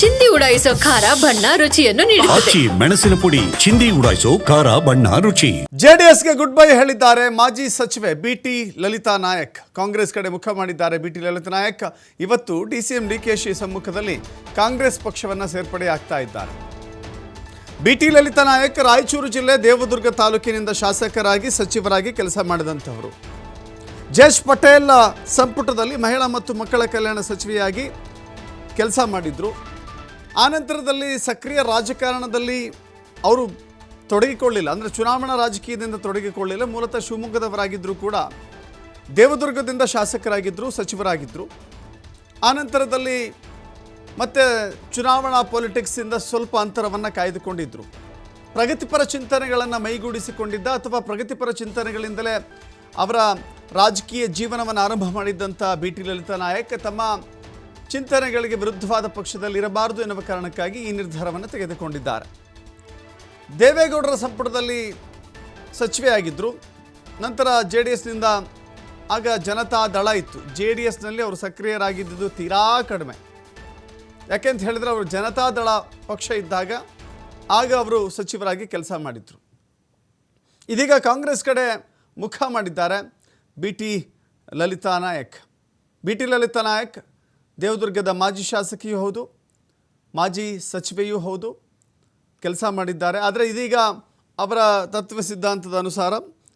ಚಿಂದಿ ಉಡಾಯಿಸೋ ಖಾರ ಬಣ್ಣ ರುಚಿಯನ್ನು ನೀಡುತ್ತದೆ. ಆಚಿ ಮೆಣಸಿನ ಪುಡಿ ಚಿಂದಿ ಉಡಾಯಿಸೋ ಖಾರ ಬಣ್ಣ ರುಚಿ. ಜೆಡಿಎಸ್ಗೆ ಗುಡ್ ಬೈ ಹೇಳಿದ್ದಾರೆ ಮಾಜಿ ಸಚಿವೆ ಬಿಟಿ ಲಲಿತಾ ನಾಯಕ್. ಕಾಂಗ್ರೆಸ್ ಕಡೆ ಮುಖ ಮಾಡಿದ್ದಾರೆ ಬಿಟಿ ಲಲಿತಾ ನಾಯಕ್. ಇವತ್ತು ಡಿಸಿಎಂ ಡಿಕೆಶಿ ಸಮ್ಮುಖದಲ್ಲಿ ಕಾಂಗ್ರೆಸ್ ಪಕ್ಷವನ್ನ ಸೇರ್ಪಡೆ ಆಗ್ತಾ ಇದ್ದಾರೆ. ಬಿಟಿ ಲಲಿತಾ ನಾಯಕ್ ರಾಯಚೂರು ಜಿಲ್ಲೆ ದೇವದುರ್ಗ ತಾಲೂಕಿನಿಂದ ಶಾಸಕರಾಗಿ ಸಚಿವರಾಗಿ ಕೆಲಸ ಮಾಡಿದಂಥವರು. ಜಯಶ್ ಪಟೇಲ್ ಸಂಪುಟದಲ್ಲಿ ಮಹಿಳಾ ಮತ್ತು ಮಕ್ಕಳ ಕಲ್ಯಾಣ ಸಚಿವೆಯಾಗಿ ಕೆಲಸ ಮಾಡಿದ್ರು. ಆನಂತರದಲ್ಲಿ ಸಕ್ರಿಯ ರಾಜಕಾರಣದಲ್ಲಿ ಅವರು ತೊಡಗಿಕೊಳ್ಳಿಲ್ಲ. ಅಂದರೆ ಚುನಾವಣಾ ರಾಜಕೀಯದಿಂದ ತೊಡಗಿಕೊಳ್ಳಿಲ್ಲ. ಮೂಲತಃ ಶಿವಮೊಗ್ಗದವರಾಗಿದ್ದರೂ ಕೂಡ ದೇವದುರ್ಗದಿಂದ ಶಾಸಕರಾಗಿದ್ದರು ಸಚಿವರಾಗಿದ್ದರು ಆನಂತರದಲ್ಲಿ ಮತ್ತೆ ಚುನಾವಣಾ ಪೊಲಿಟಿಕ್ಸಿಂದ ಸ್ವಲ್ಪ ಅಂತರವನ್ನು ಕಾಯ್ದುಕೊಂಡಿದ್ದರು ಪ್ರಗತಿಪರ ಚಿಂತನೆಗಳನ್ನು ಮೈಗೂಡಿಸಿಕೊಂಡಿದ್ದ ಅಥವಾ ಪ್ರಗತಿಪರ ಚಿಂತನೆಗಳಿಂದಲೇ ಅವರ ರಾಜಕೀಯ ಜೀವನವನ್ನು ಆರಂಭ ಮಾಡಿದ್ದಂಥ ಬಿ ಟಿ ಲಲಿತಾ ನಾಯಕ್, ತಮ್ಮ ಚಿಂತನೆಗಳಿಗೆ ವಿರುದ್ಧವಾದ ಪಕ್ಷದಲ್ಲಿ ಇರಬಾರದು ಎನ್ನುವ ಕಾರಣಕ್ಕಾಗಿ ಈ ನಿರ್ಧಾರವನ್ನು ತೆಗೆದುಕೊಂಡಿದ್ದಾರೆ. ದೇವೇಗೌಡರ ಸಂಪುಟದಲ್ಲಿ ಸಚಿವೆಯಾಗಿದ್ದರು ನಂತರ ಜೆ ಡಿ ಎಸ್ನಿಂದ ಆಗ ಜನತಾ ದಳ ಇತ್ತು. ಜೆ ಡಿ ಎಸ್ನಲ್ಲಿ ಅವರು ಸಕ್ರಿಯರಾಗಿದ್ದುದು ತೀರಾ ಕಡಿಮೆ. ಯಾಕೆಂತ ಹೇಳಿದ್ರೆ ಅವರು ಜನತಾ ದಳ ಪಕ್ಷ ಇದ್ದಾಗ ಆಗ ಅವರು ಸಚಿವರಾಗಿ ಕೆಲಸ ಮಾಡಿದರು. ಇದೀಗ ಕಾಂಗ್ರೆಸ್ ಕಡೆ ಮುಖ ಮಾಡಿದ್ದಾರೆ. B T Lalita Nayak. B T Lalita Nayak ದೇವದುರ್ಗದ ಮಾಜಿ ಶಾಸಕಿಯೂ ಹೌದು, ಮಾಜಿ ಸಚಿವೆಯೂ ಹೌದು, ಕೆಲಸ ಮಾಡಿದ್ದಾರೆ. ಆದರೆ ಇದೀಗ ಅವರ ತತ್ವ ಸಿದ್ಧಾಂತದ ಅನುಸಾರ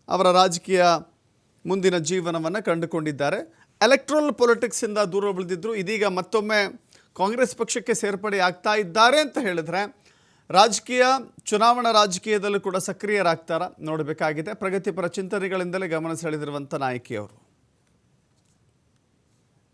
ಅವರ ರಾಜಕೀಯ ಮುಂದಿನ ಜೀವನವನ್ನು ಕಂಡುಕೊಂಡಿದ್ದಾರೆ. ಎಲೆಕ್ಟ್ರಲ್ ಪೊಲಿಟಿಕ್ಸಿಂದ ದೂರ ಉಳಿದಿದ್ದರು ಇದೀಗ ಮತ್ತೊಮ್ಮೆ ಕಾಂಗ್ರೆಸ್ ಪಕ್ಷಕ್ಕೆ ಸೇರ್ಪಡೆ ಆಗ್ತಾ ಇದ್ದಾರೆ ಅಂತ ಹೇಳಿದ್ರೆ ರಾಜಕೀಯ, ಚುನಾವಣಾ ರಾಜಕೀಯದಲ್ಲೂ ಕೂಡ ಸಕ್ರಿಯರಾಗ್ತಾರ ನೋಡಬೇಕಾಗಿದೆ. ಪ್ರಗತಿಪರ ಚಿಂತನೆಗಳಿಂದಲೇ ಗಮನ ಸೆಳೆದಿರುವಂಥ ನಾಯಕಿಯವರು.